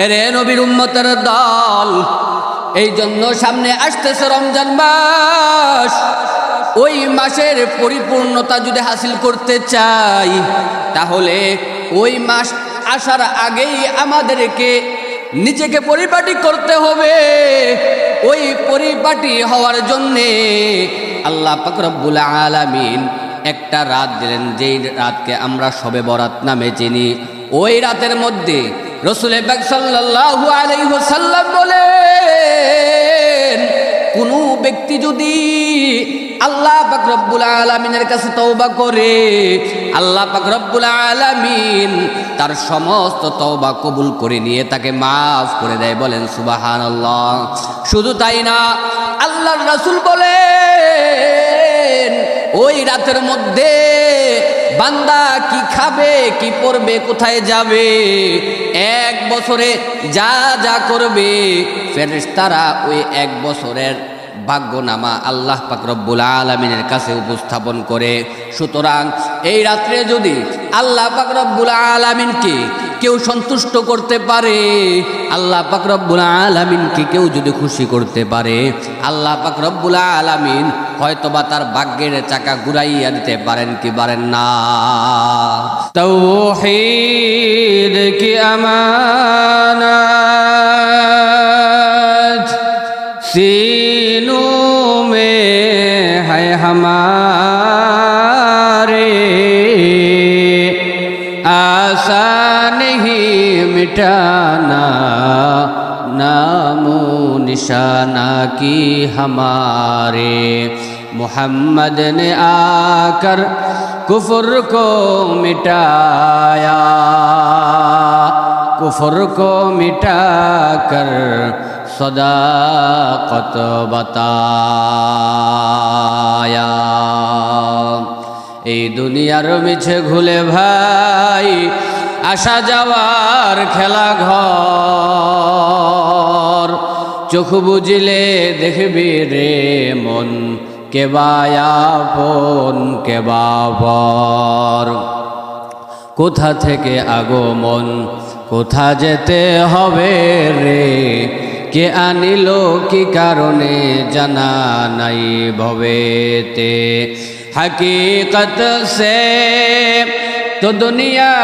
এরে নবীর উম্মতের দল, এই জন্য সামনে আসতেছে রমজান মাস। ওই মাসের পরিপূর্ণতা যদি হাসিল করতে চাই, তাহলে ওই মাস আসার আগেই আমাদেরকে নিজেকে পরিপাটি করতে হবে। ওই পরিপাটি হওয়ার জন্যে আল্লাহ পাকরব্বুল আলামিন একটা রাত দিলেন, যেই রাতকে আমরা সবে বরাত নামে চিনি। ওই রাতের মধ্যে রসুল ওয়াসাল্লাম বলেন, কোনো ব্যক্তি যদি আল্লাহ পাক রব্বুল আলামিনের কাছে তৌবা করে, আল্লাহ পাক রব্বুল আলামিন তার সমস্ত তওবা কবুল করে নিয়ে তাকে মাফ করে দেয়, বলেন সুবহানাল্লাহ। শুধু তাই না, আল্লাহর রাসূল বলেন, ওই রাতের মধ্যে বান্দা কি খাবে, কি পরবে, কোথায় যাবে? এক বছরে যা যা করবে, ফেরেশতারা ওই এক বছরের ভাগ্যনামা আল্লাহ পাকরব্বুল আলমিনের কাছে উপস্থাপন করে। সুতরাং এই রাত্রে যদি আল্লাহ পাকরব্বুল আলমিনকে কেউ সন্তুষ্ট করতে পারে, আল্লাহ পাকরব্বুল আলমিনকে কেউ যদি খুশি করতে পারে, আল্লাহ পাকরব্বুল আলমিন হয়তোবা তার ভাগ্যের চাকা ঘুরাইয়া দিতে পারেন কি পারেন না। তো কি আমার মে হায় হামা निशाना की हमारे मोहम्मद ने आकर कुफर को मिटाया कुफर को मिटाकर सदाकत बताया এই দুনিয়ার মিছে ঘুলে ভাই আসা যাওয়ার খেলা ঘর চোখ বুঝলে দেখবি রে মন কেবায়াপন কেবাবর কোথা থেকে আগমন, কোথা যেতে হবে রে? কে আনিল, কি কারণে জানা নাই ভবেতে? تو دنیا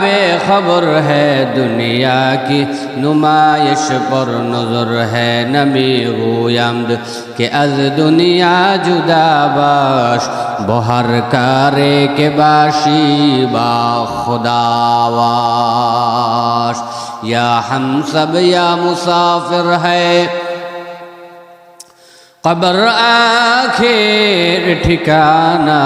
بے خبر ہے، دنیا کی نمائش پر نظر ہے۔ نمی غویمد کہ از دنیا جدا باش، بہر کارے کے باشی با خدا واش۔ یا ہم سب، یا مسافر ہے۔ قبر آخر ٹھکانہ۔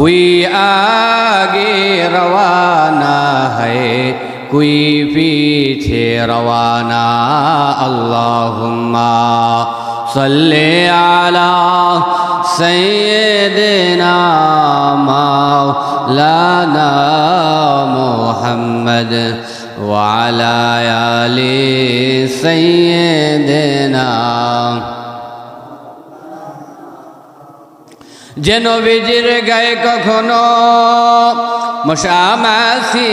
کوئی آگے روانہ ہے کوئی پیچھے روانہ اللہم صلی علی سیدنا مولانا محمد وعلی آل سیدنا محمد যেন বিজির গায়ে কখনো মশামাসি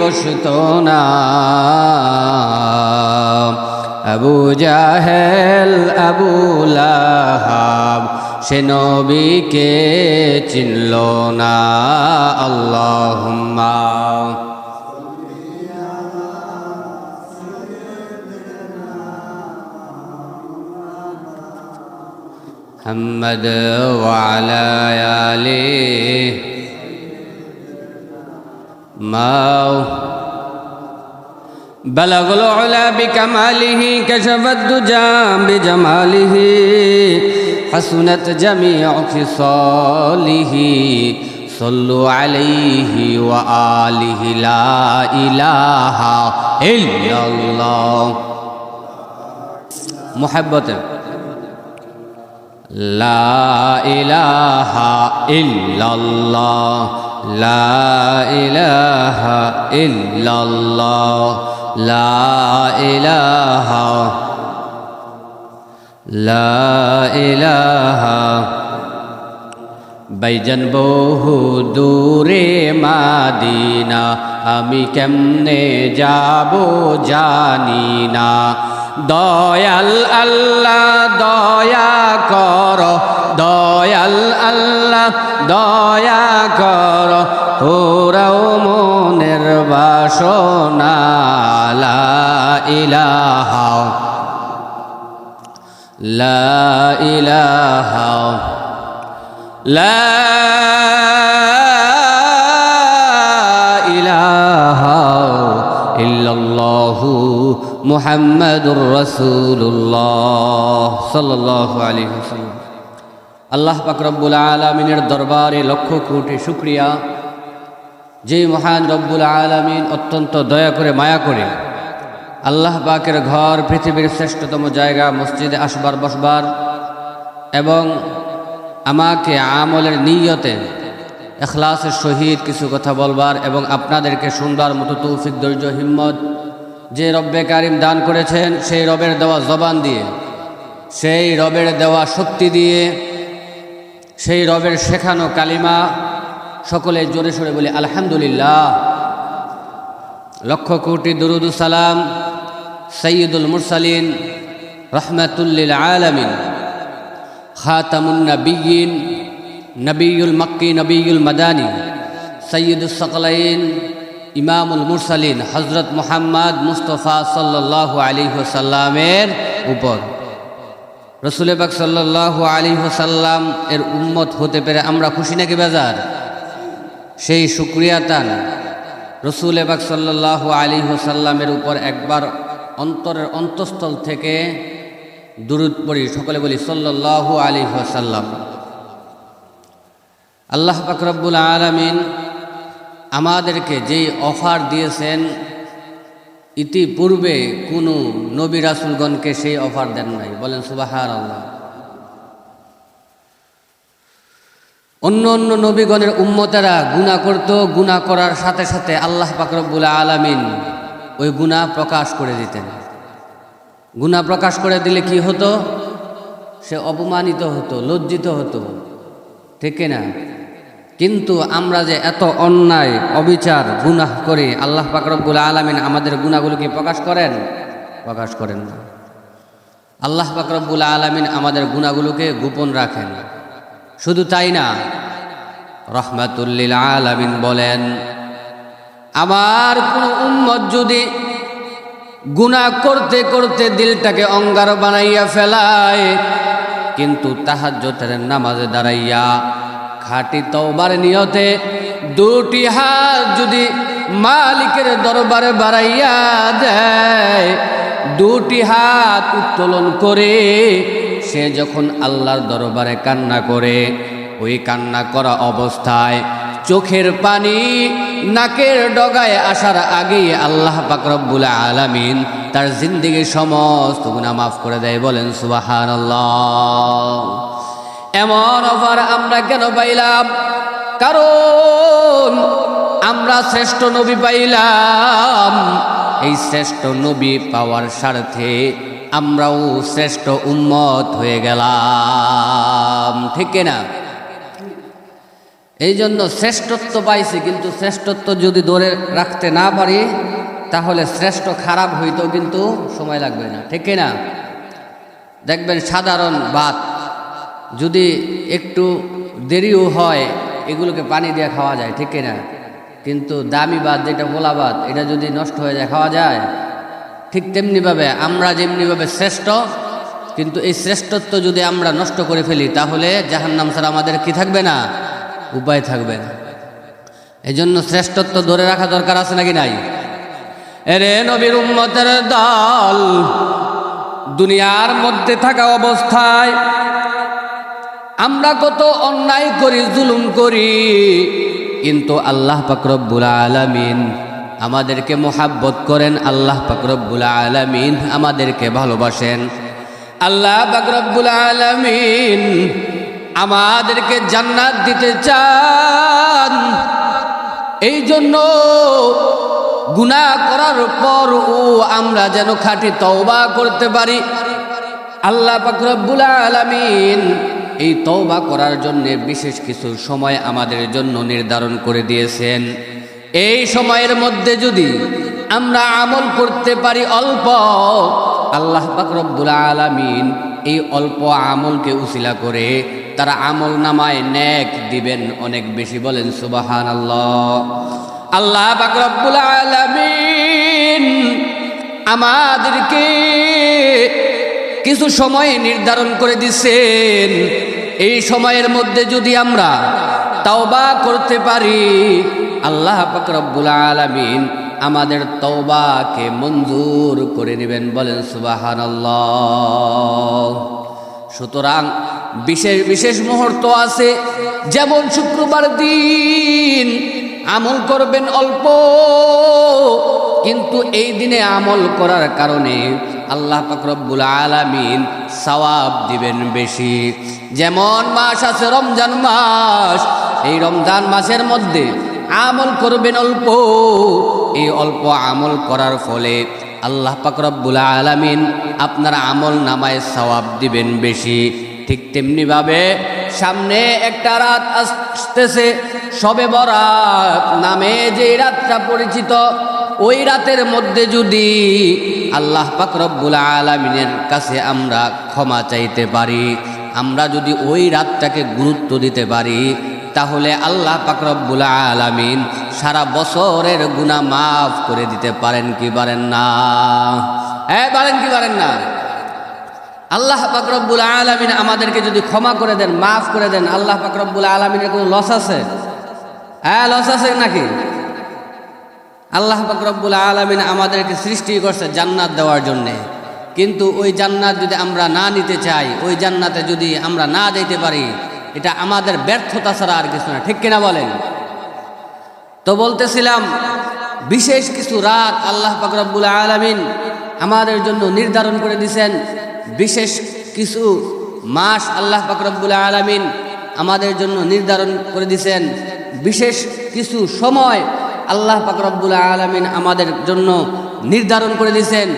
বসত না। আবু জাহেল, আবু লাহাব, সে নবীকে চিনল না। আল্লাহুম্মা। محمد وعلى آله. ما بلغ العلا بكماله كشف الدجى بجماله. حسنت جميع خصاله. صلوا عليه وآله لا إله إلا الله. محبته. লা ইলাহা ইল্লাল্লাহ, লা ইলাহা ইল্লাল্লাহ, লা ইলাহা লা ইলাহা। বাইজান বহু দূরে মাদিনা, আমি কেমনে যাব জানি না দয়াল আল্লাহ, দয়া কর, দয়াল আল্লাহ, দয়া কর। ওরাও মনের বাসনা ইলাহা, লা ইলাহা, লা ইল্লাল্লাহু মুহাম্মাদুর রাসূলুল্লাহ সাল্লাল্লাহু আলাইহি ওয়াসাল্লাম। আল্লাহ পাক রব্বুল আলামিনের দরবারে লক্ষ কোটি শুকরিয়া। যে মহান রব্বুল আলামিন অত্যন্ত দয়া করে মায়া করে আল্লাহ পাকের ঘর পৃথিবীর শ্রেষ্ঠতম জায়গা মসজিদে আসবার বসবার এবং আমাকে আমলের নিয়তে এখলাসের সহিত কিছু কথা বলবার এবং আপনাদেরকে শুনবার মতো তৌফিক, ধৈর্য, হিম্মত যে রব্বে কারিম দান করেছেন, সেই রবের দেওয়া জবান দিয়ে, সেই রবের দেওয়া শক্তি দিয়ে, সেই রবের শেখানো কালিমা সকলে জোরে সোরে বলি, আলহামদুলিল্লাহ। লক্ষ কোটি দুরুদ সালাম সৈয়দুল মুরসালিন রহমাতুল্লিল আলমিন, খাতামুন নবীন নবীল মক্কি নবীল মাদানী সৈয়দুল সকলাইন, ইমামুল মুরসালিন হজরত মোহাম্মদ মুস্তফা সাল্লাহ আলী সাল্লামের উপর। রসুল বাক সাল্লাহ আলী সাল্লাম এর উম্মত হতে পেরে আমরা খুশি নাকি বেজার? সেই সুক্রিয়া তান। রসুল এবাক সাল্লাহ আলী সাল্লামের উপর একবার অন্তরের অন্তঃস্থল থেকে দুরুদ পড়ি, সকলে বলি সাল্লাহ আলী সাল্লাম আল্লাহ পাকরব্বুল আলমিন আমাদেরকে যেই অফার দিয়েছেন, ইতিপূর্বে কোনো নবী রাসুলগণকে সেই অফার দেন নাই। বলেন সুবাহার আল্লাহ অন্য অন্য নবীগণের উম্মতেরা গুণা করত গুণা করার সাথে সাথে আল্লাহ পাকরবুল আলামিন ওই গুণা প্রকাশ করে দিতেন। গুণা প্রকাশ করে দিলে কি হতো? সে অপমানিত হতো, লজ্জিত হতো। ঠিক না কিন্তু আমরা যে এত অন্যায়, অবিচার, গুনাহ করি, আল্লাহ পাকরবুল আলমিন আমাদের গুণাগুলোকে প্রকাশ করেন? প্রকাশ করেন না। আল্লাহ পাকরবুল আলমিন আমাদের গুণাগুলোকে গোপন রাখেন। শুধু তাই না রহমাতুল্লিল আলমিন বলেন, আমার কোনো উম্মত যদি গুণা করতে করতে দিলটাকে অঙ্গার বানাইয়া ফেলায়, কিন্তু তাহাজ্জতের নামাজে দাঁড়াইয়া খাটি তওবার নিয়তে দুটি হাত যদি মালিকের দরবারে বাড়াইয়া দেয়, দুটি হাত উত্তোলন করে সে যখন আল্লাহর দরবারে কান্না করে, ওই কান্না করা অবস্থায় চোখের পানি নাকের ডগায় আসার আগে আল্লাহ পাকরব্বুল আলামিন তার জিন্দিগির সমস্ত গুণা মাফ করে দেয়, বলেন সুবাহান এমন অফার আমরা কেন পাইলাম? কারণ আমরা শ্রেষ্ঠ নবী পাইলাম। এই শ্রেষ্ঠ নবী পাওয়ার স্বার্থে আমরাও শ্রেষ্ঠ উন্মত হয়ে গেলাম। ঠিক না এই জন্য শ্রেষ্ঠত্ব পাইছি, কিন্তু শ্রেষ্ঠত্ব যদি ধরে রাখতে না পারি, তাহলে শ্রেষ্ঠ খারাপ হইতেও কিন্তু সময় লাগবে না। ঠিক না দেখবেন সাধারণ ভাত যদি একটু দেরিও হয়, এগুলোকে পানি দিয়ে খাওয়া যায়, ঠিক না কিন্তু দামি ভাত যেটা পোলা ভাত, এটা যদি নষ্ট হয়ে যায়, খাওয়া যায়? ঠিক তেমনিভাবে আমরা যেমনিভাবে শ্রেষ্ঠ, কিন্তু এই শ্রেষ্ঠত্ব যদি আমরা নষ্ট করে ফেলি, তাহলে জাহান্নাম ছাড়া আমাদের কি থাকবে না? উপায় থাকবে না। এই জন্য শ্রেষ্ঠত্ব ধরে রাখা দরকার আছে নাকি নাই? এরে নবীর উম্মতের দল, দুনিয়ার মধ্যে থাকা অবস্থায় আমরা কত অন্যায় করি, জুলুম করি, কিন্তু আল্লাহ পাকরব্বুল আলমিন আমাদেরকে মোহাব্বত করেন, আল্লাহ পাকরব্বুল আলমিন আমাদেরকে ভালোবাসেন। আল্লাহ পাকরব্বুল আলমিন আমাদেরকে জান্নাত দিতে চান। এই জন্য গুনাহ করার পর ও আমরা যেন খাঁটি তওবা করতে পারি। আল্লাহ পাকরব্বুল আলামিন এই তওবা করার জন্য বিশেষ কিছু সময় আমাদের জন্য নির্ধারণ করে দিয়েছেন। এই সময়ের মধ্যে যদি আমরা আমল করতে পারি অল্প, আল্লাহ রব্বুল আলামিন এই অল্প আমলকে উসিলা করে তারা আমল নামায় নেক দিবেন অনেক বেশি বলেন সুবাহান আল্লাহ আল্লাহ রব্বুল আলামিন আমাদেরকে কিছু সময় নির্ধারণ করে দিচ্ছেন। এই সময়ের মধ্যে যদি আমরা তওবা করতে পারি, আল্লাহ পাক রব্বুল আলামিন আমাদের তওবাকে মঞ্জুর করে নেবেন বলেন সুবহানাল্লাহ। সুতরাং বিশেষ বিশেষ মুহূর্ত আছে, যেমন শুক্রবার দিন আমল করবেন অল্প, কিন্তু এই দিনে আমল করার কারণে আল্লাহ পাকরব্বুল আলামিন সওয়াব দিবেন বেশি। যেমন মাস আছে রমজান মাস, এই রমজান মাসের মধ্যে আমল করবেন অল্প, এই অল্প আমল করার ফলে আল্লাহ পাকরব্বুল আলামিন আপনার আমল নামায় সওয়াব দিবেন বেশি। ঠিক তেমনিভাবে সামনে একটা রাত আসতেছে, সবে বরাত নামে যে রাতটা পরিচিত ওই রাতের মধ্যে যদি আল্লাহ পাক রব্বুল আলমিনের কাছে আমরা ক্ষমা চাইতে পারি, আমরা যদি ওই রাতটাকে গুরুত্ব দিতে পারি, তাহলে আল্লাহ পাক রব্বুল আলামিন সারা বছরের গুনাহ মাফ করে দিতে পারেন কি পারেন না? হ্যাঁ পারেন কি পারেন না? আল্লাহ পাকরব্বুল আলমিন আমাদেরকে যদি ক্ষমা করে দেন, মাফ করে দেন, আল্লাহ পাকরব্বুল আলমিনের কোনো লস আছে? হ্যাঁ লস আছে নাকি? আল্লাহ পাকরব্বুল আলমিন আমাদেরকে সৃষ্টি করছে জান্নাত দেওয়ার জন্যে। কিন্তু ওই জান্নাত যদি আমরা না নিতে চাই, ওই জান্নাতে যদি আমরা না যেতে পারি, এটা আমাদের ব্যর্থতা ছাড়া আর কিছু না। ঠিক কিনা বলেন? তো বলতেছিলাম, বিশেষ কিছু রাত আল্লাহ পাকরব্বুল আলমিন আমাদের জন্য নির্ধারণ করে দিয়েছেন বিশেষ কিছু মাস আল্লাহ পাকরব্বুল আলমিন আমাদের জন্য নির্ধারণ করে দিয়েছেন বিশেষ কিছু সময় আল্লাহ পাকরব্বুল আলমিন আমাদের জন্য নির্ধারণ করে দিয়েছেন,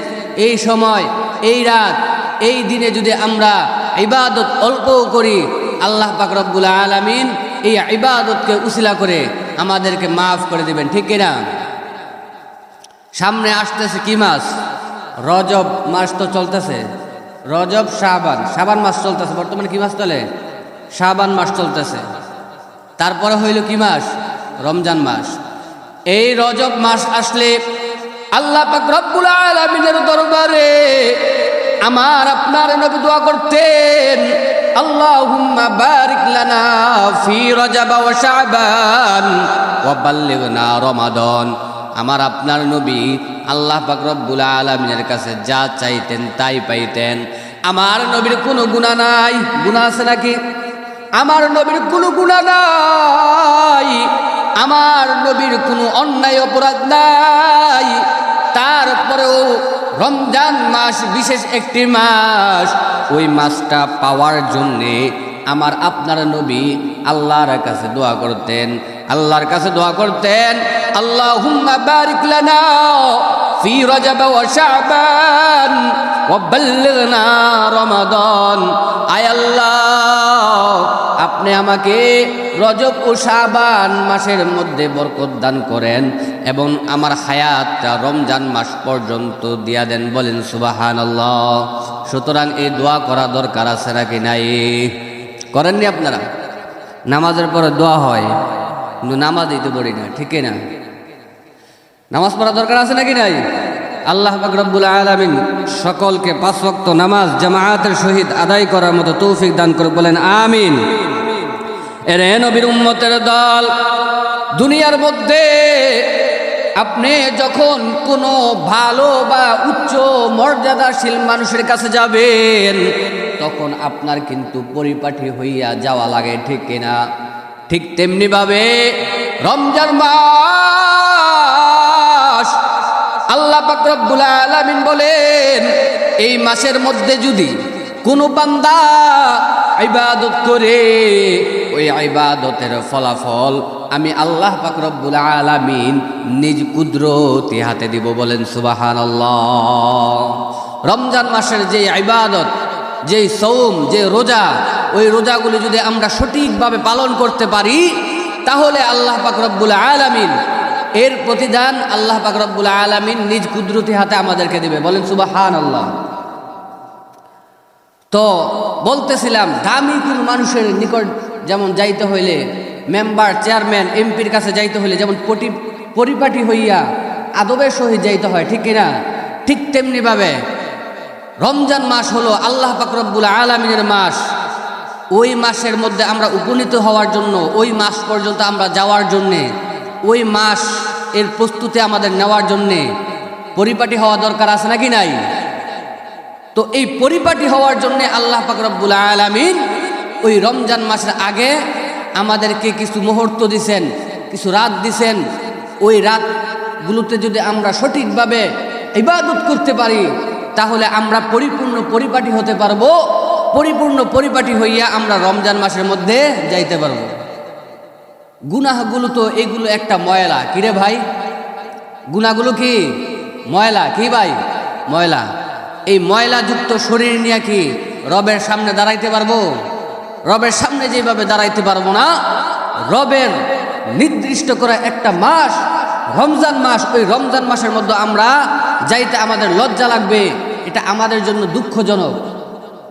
এই সময়, এই রাত, এই দিনে যদি আমরা ইবাদত অল্প করি, আল্লাহ পাকরব্বুল আলমিন এই ইবাদতকে উসিলা করে আমাদেরকে মাফ করে দিবেন, ঠিক কিনা? সামনে আসতেছে কি মাস? রজব মাস তো চলতেছে। রজব, শাবান। শাবান মাস চলতেছে, বর্তমানে কি মাস চলে শাবান মাস চলতেছে। তারপরে হইল কি মাস? রমজান মাস। এই রজব মাস আসলে আল্লাহ পাক রব্বুল আলামিনের দরবারে আমার আপনার নবী দোয়া করতেন, আল্লাহুম্মা বারিক লানা ফি রজব ওয়া শাবান ওয়া বাল্লিগনা রমাদান। আমার আপনার নবী আল্লাহ পাক রব্বুল আলামিনের কাছে যা চাইতেন তাই পাইতেন। আমার নবীর কোনো গুণা নাই। গুনাহ আছে নাকি? আমার নবীর কোনো গুণা নাই। আমার নবীর কোনো অন্যায় অপরাধ নাই। তারপরেও রমজান মাস, বিশেষ একটি মাস, ওই মাসটা পাওয়ার জন্যে আমার আপনার নবী আল্লাহর কাছে দোয়া করতেন। আল্লাহর কাছে দোয়া করতেন আল্লাহ বারিক ফি রজব ওয়া শাবান ওয়া বাল্লিগনা রমাদান। আয় আল্লাহ আপনি আমাকে রজব ও শাবান মাসের মধ্যে বরকত দান করেন এবং আমার হায়াতটা রমজান মাস পর্যন্ত দিয়া দেন বলেন সুবাহান সুতরাং এই দোয়া করা দরকার আছে নাকি নাই? করেননি আপনারা? নামাজের পরে দোয়া হয়, কিন্তু নামাজ দিতে পারি না, ঠিক না? নামাজ পড়া দরকার আছে নাকি নাই? আল্লাহ রব্বুল আলমিন সকলকে পাঁচ ওয়াক্ত নামাজ জামায়াতের সহিত আদায় করার মতো তৌফিক দান করে বলেন আমিন। এর নবীর উম্মতের দল, দুনিয়ার মধ্যে আপনি যখন কোনো ভালো বা উচ্চ মর্যাদাশীল মানুষের কাছে যাবেন, তখন আপনার কিন্তু পরিপাটি হইয়া যাওয়া লাগে, ঠিক কিনা? ঠিক তেমনিভাবে রমজান মাস আল্লাহ পাকরব্বুল আলামিন বলেন, এই মাসের মধ্যে যদি কোনো বান্দা ইবাদত করে, ওই ইবাদতের ফলাফল আমি আল্লাহ পাকরব্বুল আলামিন নিজ কুদরতি হাতে দিব বলেন সুবাহান রমজান মাসের যে ইবাদত, যে সৌম যে রোজা, ওই রোজাগুলি যদি আমরা সঠিকভাবে পালন করতে পারি, তাহলে আল্লাহ পাক রব্বুল আলামিন এর প্রতিদান আল্লাহ পাক রব্বুল আলমিন নিজ কুদরতি হাতে আমাদেরকে দিবে। বলেন সুবাহান আল্লাহ তো বলতেছিলাম, দামি কোনো মানুষের নিকট যেমন যাইতে হইলে, মেম্বার, চেয়ারম্যান, এমপির কাছে যাইতে হইলে, যেমন পটি, পরিপাটি হইয়া আদবের সহিত যাইতে হয়, ঠিক কিনা? ঠিক তেমনিভাবে রমজান মাস হলো আল্লাহ পাকরব্বুল আলমিনের মাস। ওই মাসের মধ্যে আমরা উপনীত হওয়ার জন্য, ওই মাস পর্যন্ত আমরা যাওয়ার জন্যে ওই মাস এর প্রস্তুতি আমাদের নেওয়ার জন্যে পরিপাটি হওয়া দরকার আছে নাকি নাই? তো এই পরিপাটি হওয়ার জন্য আল্লাহ পাকরব্বুল আলমিন ওই রমজান মাসের আগে আমাদেরকে কিছু মুহূর্ত দিছেন, কিছু রাত দিছেন। ওই রাতগুলোতে যদি আমরা সঠিকভাবে ইবাদত করতে পারি, তাহলে আমরা পরিপূর্ণ পরিপাটি হতে পারব। পরিপূর্ণ পরিপাটি হইয়া আমরা রমজান মাসের মধ্যে যাইতে পারব। গুনাহগুলো তো এগুলো একটা ময়লা। কিরে ভাই? গুনাগুলো কি? ময়লা। কি ভাই? ময়লা। এই ময়লাযুক্ত শরীর নিয়ে কি রবের সামনে দাঁড়াইতে পারব? রবের সামনে যেভাবে দাঁড়াইতে পারব না, রবের নির্দিষ্ট করা একটা মাস, রমজান মাস, ওই রমজান মাসের মধ্যে আমরা যাইতে আমাদের লজ্জা লাগবে। এটা আমাদের জন্য দুঃখজনক।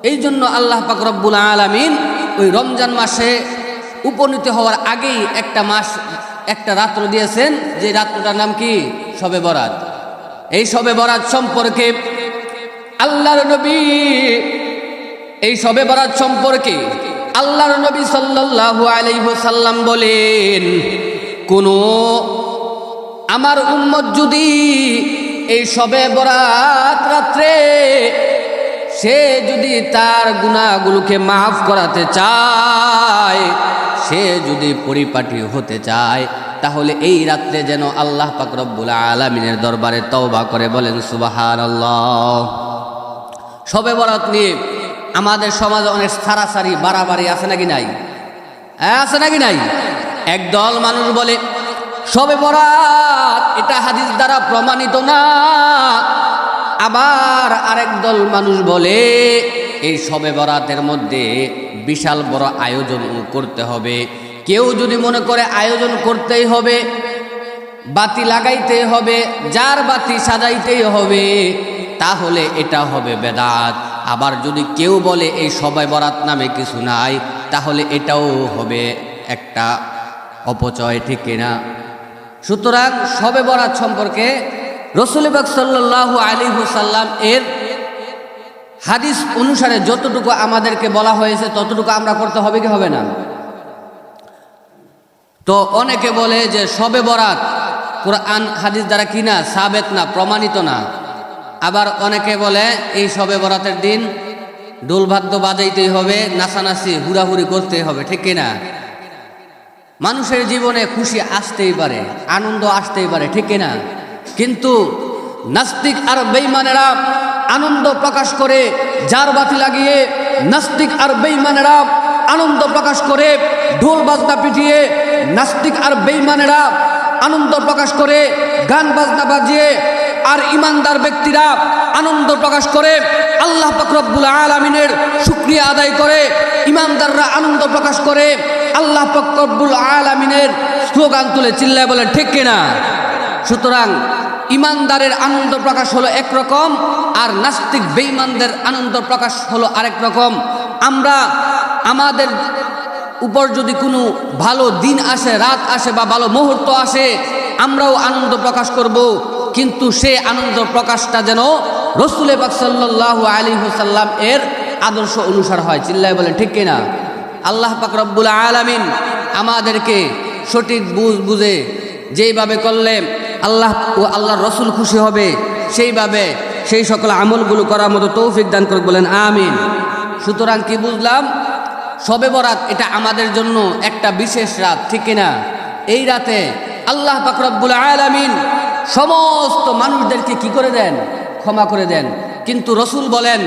এই জন্য আল্লাহ পাক রব্বুল আলমিন ওই রমজান মাসে উপনীত হওয়ার আগেই একটা মাস, একটা রাত্র দিয়েছেন, যে রাত্রটার নাম কি? সবে বরাত। এই সবে বরাত সম্পর্কে আল্লাহর নবী, এই সবে বরাত সম্পর্কে আল্লাহর নবী সাল্লাল্লাহু আলাইহি সাল্লাম বলেন, কোন আমার উম্মত যদি এই সবে বরাত রাত্রে সে যদি তার গুণাগুলোকে মাফ করাতে চায়, সে যদি পরিপাটি হতে চায়, তাহলে এই রাত্রে যেন আল্লাহ পাকরব্বুল আলমিনের দরবারে তওবা করে বলেন সুবাহান আল্লাহ সবে বরাত নিয়ে আমাদের সমাজে অনেক সারাসারি, বাড়াবাড়ি আছে নাকি নাই? হ্যাঁ আছে নাকি নাই? একদল মানুষ বলে সবে বরাত, এটা হাদিস দ্বারা প্রমাণিত না। আবার আরেক দল মানুষ বলে, এই সবে বরাতের মধ্যে বিশাল বড় আয়োজন করতে হবে। কেউ যদি মনে করে আয়োজন করতেই হবে, বাতি লাগাইতে হবে, যার বাতি সাজাইতেই হবে, তাহলে এটা হবে বেদাত। আবার যদি কেউ বলে এই সবাই বরাত নামে কিছু নাই, তাহলে এটাও হবে একটা অপচয়, ঠিক কিনা? সুতরাং সবে বরাত সম্পর্কে রসুলবাক সাল্লাহ আলী হুসাল্লাম এর হাদিস অনুসারে যতটুকু আমাদেরকে বলা হয়েছে, ততটুকু আমরা করতে হবে কি হবে না? তো অনেকে বলে যে সবে বরাত কোরআন হাদিস দ্বারা কি না? সাবেত না, প্রমাণিত না। আবার অনেকে বলে এই সবে বরাতের দিন ডোলবাদ্য বাজাইতেই হবে, নাচানাচি, হুড়াহুড়ি করতেই হবে, ঠিক কিনা? মানুষের জীবনে খুশি আসতেই পারে, আনন্দ আসতেই পারে, ঠিক কিনা? কিন্তু নাস্তিক আর বেইমানেরা আনন্দ প্রকাশ করে যার বাতি লাগিয়ে নাস্তিক আর বেইমানেরা আনন্দ প্রকাশ করে ঢোল বাজনা পিটিয়ে নাস্তিক আর বেইমানেরা আনন্দ প্রকাশ করে গান বাজনা বাজিয়ে আর ইমানদার ব্যক্তিরা আনন্দ প্রকাশ করে আল্লাহ ফকরব্বুল আলমিনের শুক্রিয়া আদায় করে ইমানদাররা আনন্দ প্রকাশ করে আল্লাহ ফকরব্বুল আলমিনের স্লোগান তুলে চিল্লায় বলে ঠিক কিনা? সুতরাং ইমানদারের আনন্দ প্রকাশ হলো একরকম আর নাস্তিক বেঈমানদের আনন্দ প্রকাশ হলো আরেক রকম। আমরা আমাদের উপর যদি কোনো ভালো দিন আসে, রাত আসে বা ভালো মুহূর্ত আসে, আমরাও আনন্দ প্রকাশ করব। কিন্তু সে আনন্দ প্রকাশটা যেন রসুল পাক আলী হুসাল্লাম এর আদর্শ অনুসার হয়। চিল্লায় বলেন, ঠিক কিনা? আল্লাহ পাক রব্বুল আলামিন আমাদেরকে সঠিক বুঝ, বুঝে যেইভাবে করলে আল্লাহ ও আল্লাহর রসুল খুশি হবে। সেইভাবে সেই সকল আমলগুলো করার মতো তৌফিক দান করে বলেন, আমিন। সুতরাং কি বুঝলাম? সবে বরাত এটা আমাদের জন্য একটা বিশেষ রাত, ঠিক কিনা? এই রাতে আল্লাহ পাকরব্বুল আলামিন সমস্ত মানুষদেরকে কি করে দেন? ক্ষমা করে দেন। কিন্তু রসুল বলেন,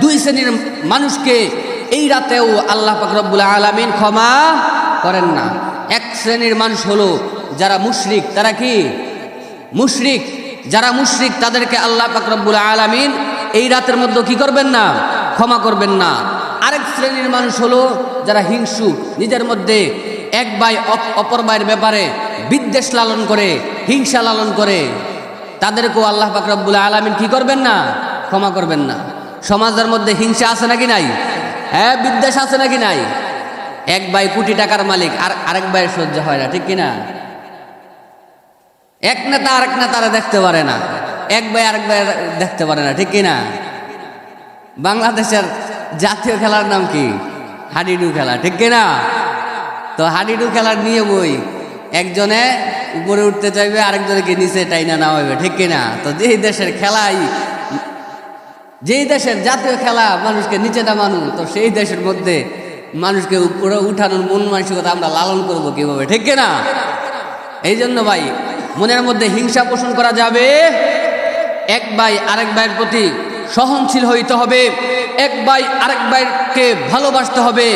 দুই শ্রেণির মানুষকে এই রাতেও আল্লাহ পাকরব্বুল আলামিন ক্ষমা করেন না। এক শ্রেণির মানুষ হলো যারা মুশরিক, তারা কি? মুশরিক, যারা মুশরিক, তাদেরকে আল্লাহ পাকরব্বুল আলামিন এই রাতের মধ্যে কি করবেন না? ক্ষমা করবেন না। আরেক শ্রেণির মানুষ হলো যারা হিংসু, নিজের মধ্যে এক ভাই অপ- অপর ভাইয়ের ব্যাপারে বিদ্বেষ লালন করে, হিংসা লালন করে, তাদেরকেও আল্লাহ পাক রব্বুল আলমিন কি করবেন না? ক্ষমা করবেন না। সমাজের মধ্যে হিংসা আছে নাকি নাই? হ্যাঁ বিদ্বেষ আছে নাকি নাই? এক ভাই কোটি টাকার মালিক আর আরেক ভাইয়ের সহ্য হয় না, ঠিক কিনা? এক নেতা আরেক নেতারা দেখতে পারে না। এক ভাই আরেক ভাই দেখতে পারে না, ঠিক কিনা? বাংলাদেশের জাতীয় খেলার নাম কি? হাডিডু খেলা, ঠিক কিনা? তো হাডিডু খেলার নিয়ম ওই, একজনে উপরে উঠতে চাইবে আরেকজনকে নিচে টাইনা নামাবে ঠিক কিনা? তো যেই দেশের খেলাই, যেই দেশের জাতীয় খেলা মানুষকে নিচে নামানো, তো সেই দেশের মধ্যে মানুষকে উপরে উঠানোর মন মানসিকতা আমরা লালন করব কীভাবে, ঠিক কিনা? এই জন্য ভাই মনের মধ্যে হিংসা পোষণ করা যাবে। এক ভাই আরেক ভাইয়ের প্রতি সহনশীল হইতে হবে। এক ভাই আরেক ভাইকে ভালোবাসতে হবে।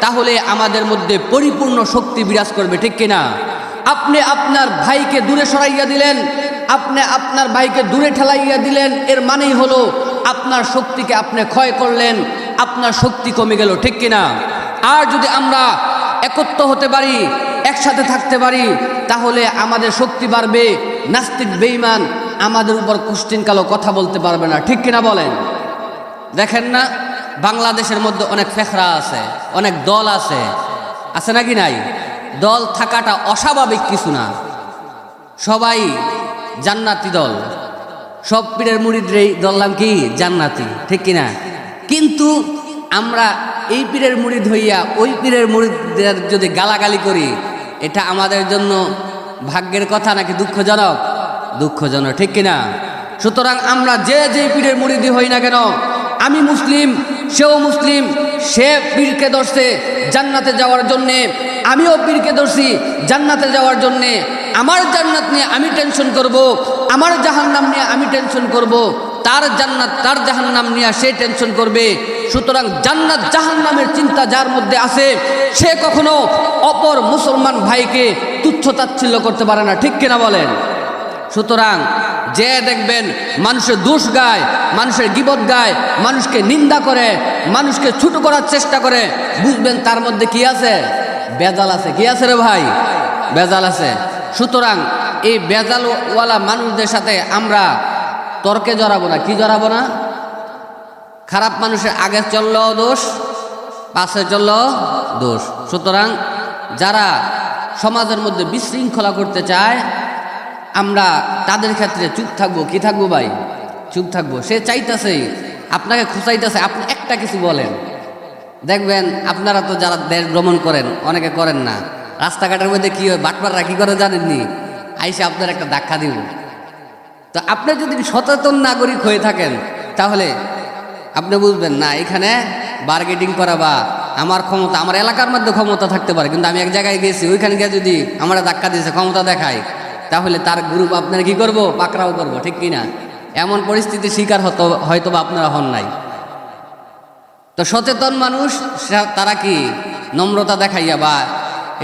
তাহলে আমাদের মধ্যে পরিপূর্ণ শক্তি বিরাজ করবে, ঠিক কিনা আপনি আপনার ভাইকে দূরে সরাইয়া দিলেন, আপনি আপনার ভাইকে দূরে ঠেলাইয়া দিলেন, এর মানেই হলো আপনার শক্তিকে আপনি ক্ষয় করলেন, আপনার শক্তি কমে গেল, ঠিক কিনা আর যদি আমরা একত্র হতে পারি, একসাথে থাকতে পারি, তাহলে আমাদের শক্তি বাড়বে। নাস্তিক বেইমান আমাদের উপর কুষ্টিন কালো কথা বলতে পারবে না। ঠিক কিনা বলেন? দেখেন না, বাংলাদেশের মধ্যে অনেক ফেখরা আছে, অনেক দল আছে। আছে নাকি নাই? দল থাকাটা অস্বাভাবিক কিছু না। সবাই জান্নাতি দল। সব পীরের মুড়িদের দল নাম কি? জান্নাতি। ঠিক কিনা? কিন্তু আমরা এই পীরের মুড়িদ হইয়া ওই পীরের মুড়িদের যদি গালাগালি করি, এটা আমাদের জন্য ভাগ্যের কথা নাকি দুঃখজনক? দুঃখজনক, ঠিক কিনা? সুতরাং আমরা যে যে পীরের মুড়িদি হই না কেন, আমি মুসলিম, সেও মুসলিম, সে পীরকে ধরছে জান্নাতে যাওয়ার জন্যে, আমিও পীরকে ধরছি জান্নাতে যাওয়ার জন্যে। আমার জান্নাত নিয়ে আমি টেনশন করব, আমার জাহান্নাম নিয়ে আমি টেনশন করব। তার জান্নাত, তার জাহান্নাম নিয়ে সে টেনশন করবে। সুতরাং জান্নাত জাহান্নামের চিন্তা যার মধ্যে আছে, সে কখনো অপর মুসলমান ভাইকে তুচ্ছ তাচ্ছিল্য করতে পারে না। ঠিক কিনা বলেন? সুতরাং যে দেখবেন মানুষের দোষ গায় মানুষের গিবত গায়, মানুষকে নিন্দা করে, মানুষকে ছোট করার চেষ্টা করে, বুঝবেন তার মধ্যে কি আছে? বেজাল আছে। কি আছে রে ভাই? বেজাল আছে। সুতরাং এই বেজালওয়ালা মানুষদের সাথে আমরা তর্কে জড়াবো না, কি জড়াবো না? খারাপ মানুষের আগে চললেও দোষ, পাশে চললেও দোষ। সুতরাং যারা সমাজের মধ্যে বিশৃঙ্খলা করতে চায়, আমরা তাদের ক্ষেত্রে চুপ থাকব। কি থাকব ভাই? চুপ থাকব। সে চাইতেছে, আপনাকে খুঁচাইতেছে, আপনি একটা কিছু বলেন। দেখবেন আপনারা তো যারা দেশ ভ্রমণ করেন, অনেকে করেন না। রাস্তাঘাটের মধ্যে কী হয়, বাটপাররা কী করে জানেননি? আইসে আপনার একটা ধাক্কা দিব। তো আপনি যদি সচেতন নাগরিক হয়ে থাকেন, তাহলে আপনি বুঝবেন, না, এখানে বার্গেটিং করা বা আমার ক্ষমতা, আমার এলাকার মধ্যে ক্ষমতা থাকতে পারে, কিন্তু আমি এক জায়গায় গেছি, ওইখানে গিয়ে যদি আমার ধাক্কা দিয়েছে, ক্ষমতা দেখায়, তাহলে তার গ্রুপ আপনার কি করব? পাকড়াও করব, ঠিক কি না এমন পরিস্থিতির শিকার হতো হয়তো বা আপনারা হন নাই। তো সচেতন মানুষ তারা কি নম্রতা দেখাইয়া বা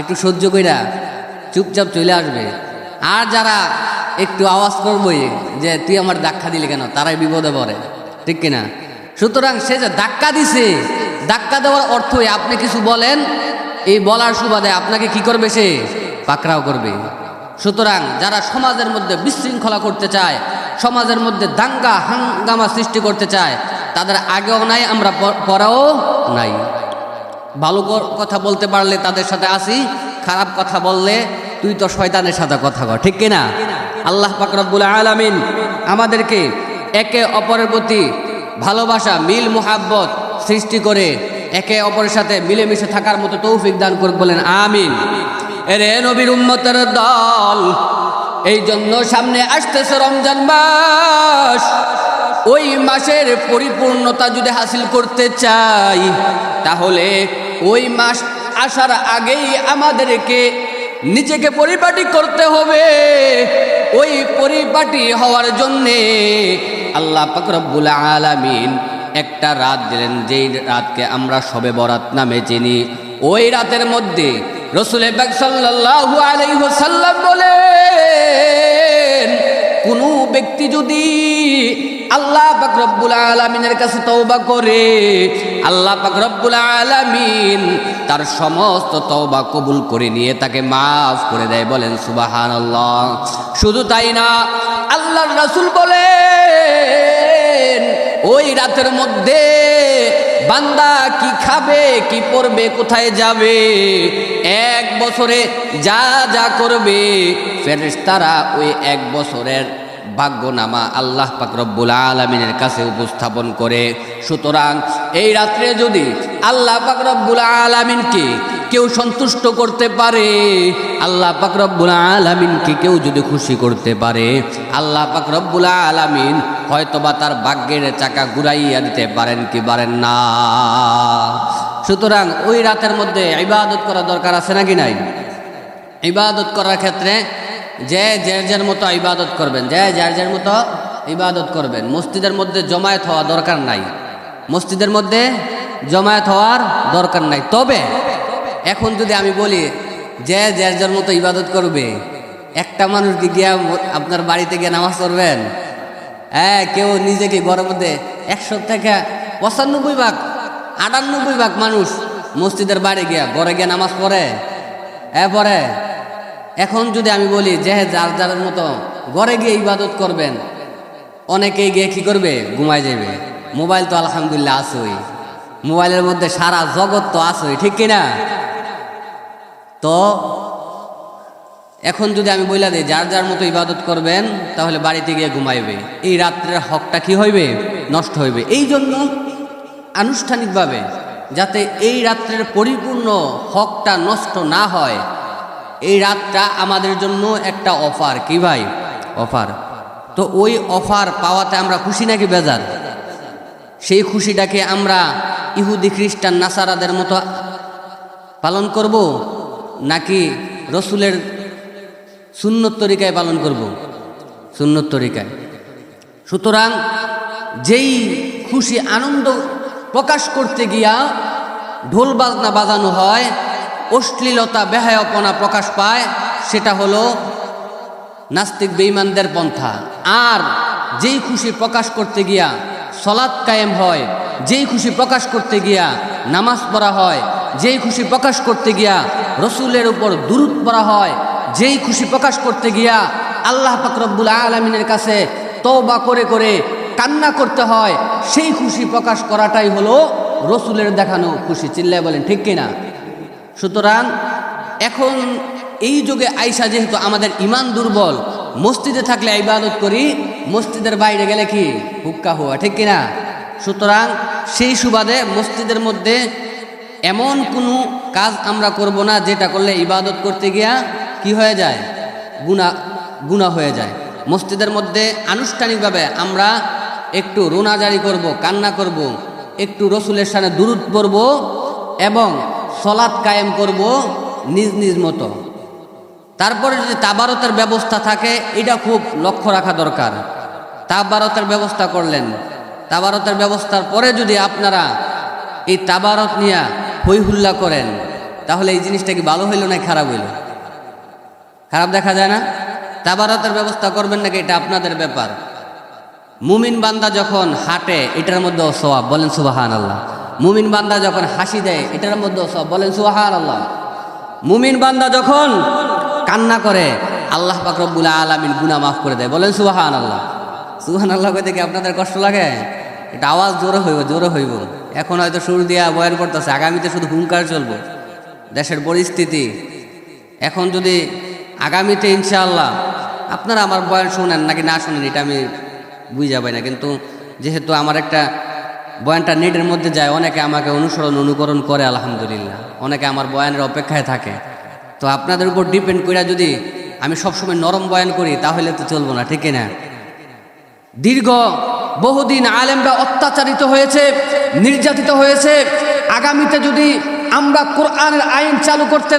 একটু সহ্য কইরা চুপচাপ চলে আসবে? আর যারা একটু আওয়াজ করবই যে, তুই আমার ধাক্কা দিলি কেন? তারাই বিপদে পড়ে। ঠিক কিনা? সুতরাং সে যে ধাক্কা দিছে, ধাক্কা দেওয়ার অর্থই আপনি কিছু বলেন, এই বলার সুবাদে আপনাকে কি করবে সে? পাকড়াও করবে। সুতরাং যারা সমাজের মধ্যে বিশৃঙ্খলা করতে চায়, সমাজের মধ্যে দাঙ্গা, হাঙ্গামা সৃষ্টি করতে চায়, তাদের আগেও নাই, আমরা প- পরেও নাই। ভালো কথা বলতে পারলে তাদের সাথে আসি, খারাপ কথা বললে তুই তো শয়তানের সাথে কথা কর, ঠিক কিনা? আল্লাহ পাকরবুল আলামিন আমাদেরকে একে অপরের প্রতি ভালোবাসা, মিল, মোহাব্বত সৃষ্টি করে একে অপরের সাথে মিলেমিশে থাকার মতো তৌফিক দান করুক বলেন, আমিন। এরে নবীর উম্মতের দল, এই জন্য সামনে আসতেছে রমজান মাস। ওই মাসের পরিপূর্ণতা যদি হাসিল করতে চাই, তাহলে ওই মাস আসার আগেই আমাদেরকে নিজেকে পরিপাটি করতে হবে। ওই পরিপাটি হওয়ার জন্যে আল্লাহ পাকরবুল আলামিন একটা রাত দিলেন, যেই রাতকে আমরা সবে বরাত নামে চিনি। ওই রাতের মধ্যে রসুল বাগ সাল্লাল্লাহু আলাইহি ওয়াসাল্লাম বলেন, কোনো ব্যক্তি যদি আল্লাহ পাক রব্বুল আলামিনের কাছে তৌবা করে, আল্লাহ পাক রব্বুল আলামিন তার সমস্ত তওবা কবুল করে নিয়ে তাকে মাফ করে দেয়, বলেন সুবাহান শুধু তাই না, আল্লাহর রাসূল বলেন, ওই রাতের মধ্যে বান্দা কি খাবে, কি পরবে, কোথায় যাবে? এক বছরে যা যা করবে, ফেরেশতারা ওই এক বছরের ভাগ্যনামা আল্লাহ পাক রব্বুল আলমিনের কাছে উপস্থাপন করে। সুতরাং এই রাত্রে যদি আল্লাহ পাক রব্বুল আলমিনকে কেউ সন্তুষ্ট করতে পারে, আল্লাহ পাক রব্বুল আলমিনকে কেউ যদি খুশি করতে পারে, আল্লাহ পাক রব্বুল আলমিন হয়তোবা তার ভাগ্যের চাকা ঘুরাইয়া দিতে পারেন কি পারেন না। সুতরাং ওই রাতের মধ্যে ইবাদত করা দরকার আছে নাকি নাই? ইবাদত করার ক্ষেত্রে যে যার যার মতো ইবাদত করবেন, যে যার যার মতো ইবাদত করবেন, মসজিদের মধ্যে জমায়েত হওয়া দরকার নাই। মসজিদের মধ্যে জমায়েত হওয়ার দরকার নাই। তবে এখন যদি আমি বলি, যে যার যার মতো ইবাদত করবে, একটা মানুষ কি গিয়া আপনার বাড়িতে গিয়ে নামাজ পড়বেন? হ্যাঁ কেউ নিজেকে ঘরের মধ্যে একশো থেকে পঁচানব্বই ভাগ, আটানব্বই ভাগ মানুষ মসজিদের বাড়ি গিয়া, ঘরে গিয়ে নামাজ পড়ে? হ্যাঁ পড়ে। এখন যদি আমি বলি যে যার যার মতো ঘরে গিয়ে ইবাদত করবেন, অনেকেই গিয়ে কি করবে? ঘুমায় যাবে মোবাইল তো আলহামদুলিল্লাহ আসই মোবাইলের মধ্যে সারা জগৎ তো আসই ঠিক কিনা? তো এখন যদি আমি বইলা দিই, যার যার মতো ইবাদত করবেন, তাহলে বাড়িতে গিয়ে ঘুমাইবে। এই রাত্রের হকটা কি হইবে? নষ্ট হইবে। এই জন্য আনুষ্ঠানিকভাবে যাতে এই রাত্রের পরিপূর্ণ হকটা নষ্ট না হয় এই রাতটা আমাদের জন্য একটা অফার। কি ভাই? অফার। তো ওই অফার পাওয়াতে আমরা খুশি নাকি বেজার? সেই খুশিটাকে আমরা ইহুদি খ্রিস্টান নাসারাদের মতো পালন করব নাকি রসুলের সুন্নত তরিকায় পালন করব? সুন্নত তরিকায়। সুতরাং যেই খুশি আনন্দ প্রকাশ করতে গিয়া ঢোল বাজনা বাজানো হয় অশ্লীলতা, বেহায়পনা প্রকাশ পায়, সেটা হলো নাস্তিক বেঈমানদের পন্থা। আর যেই খুশি প্রকাশ করতে গিয়া সলাৎ কায়েম হয়, যেই খুশি প্রকাশ করতে গিয়া নামাজ পড়া হয়, যেই খুশি প্রকাশ করতে গিয়া রসুলের উপর দুরুদ পড়া হয়, যেই খুশি প্রকাশ করতে গিয়া আল্লাহ পাকরব্বুল আলমিনের কাছে তওবা করে করে কান্না করতে হয়, সেই খুশি প্রকাশ করাটাই হলো রসুলের দেখানো খুশি। চিল্লায় বলেন, ঠিক কিনা? সুতরাং এখন এই যুগে আইসা যেহেতু আমাদের ইমান দুর্বল, মসজিদে থাকলে ইবাদত করি, মসজিদের বাইরে গেলে কি? হুক্কা হওয়া, ঠিক কিনা? সুতরাং সেই সুবাদে মসজিদের মধ্যে এমন কোনো কাজ আমরা করব না, যেটা করলে ইবাদত করতে গিয়া কি হয়ে যায়? গুণা গুণা হয়ে যায়। মসজিদের মধ্যে আনুষ্ঠানিকভাবে আমরা একটু রোনাজারি করব, কান্না করব, একটু রসুলের সামনে দুরুদ পড়ব এবং সলাৎ কায়েম করব নিজ নিজ মতো। তারপরে যদি তাবারতের ব্যবস্থা থাকে, এটা খুব লক্ষ্য রাখা দরকার। তাবারতের ব্যবস্থা করলেন। তাবারতের ব্যবস্থার পরে যদি আপনারা এই তাবারত নিয়ে হই হুল্লা করেন, তাহলে এই জিনিসটা কি ভালো হইল না খারাপ হইল? খারাপ দেখা যায় না? তাবারতের ব্যবস্থা করবেন নাকি এটা আপনাদের ব্যাপার? মুমিন বান্দা যখন হাঁটে, এটার মধ্যে সবাব বলেন সুবাহান আল্লাহ মুমিন বান্দা যখন হাসি দেয়, এটার মধ্যে সব বলেন সুবাহান আল্লাহ মুমিন বান্দা যখন কান্না করে, আল্লাহ পাকরবুল আলমিন গুনা মাফ করে দেয়। বলেন সুবাহান আল্লাহ সুহান আল্লাহ কি আপনাদের কষ্ট লাগে? এটা আওয়াজ জোরে হইব জোরে হইব। এখন হয়তো সুর দিয়া বয়ান করতেছে, আগামীতে শুধু হুঙ্কার চলবো। দেশের পরিস্থিতি। এখন যদি আগামীতে ইনশাআল্লাহ, আপনারা আমার বয়ান শুনেন নাকি না শুনেন, এটা আমি বুঝা পাই না। কিন্তু যেহেতু আমার একটা বয়ানটা নেটের মধ্যে যায়, অনেকে আমাকে অনুসরণ, অনুকরণ করে, আলহামদুলিল্লাহ। অনেকে আমার বয়ানের অপেক্ষায় থাকে। তো আপনাদের উপর ডিপেন্ড করে যদি আমি সবসময় নরম বয়ান করি, তাহলে তো চলবো না, ঠিক না দীর্ঘ বহুদিন আলেমরা অত্যাচারিত হয়েছে, নির্যাতিত হয়েছে। আগামীতে যদি আমরা কোরআনের আইন চালু করতে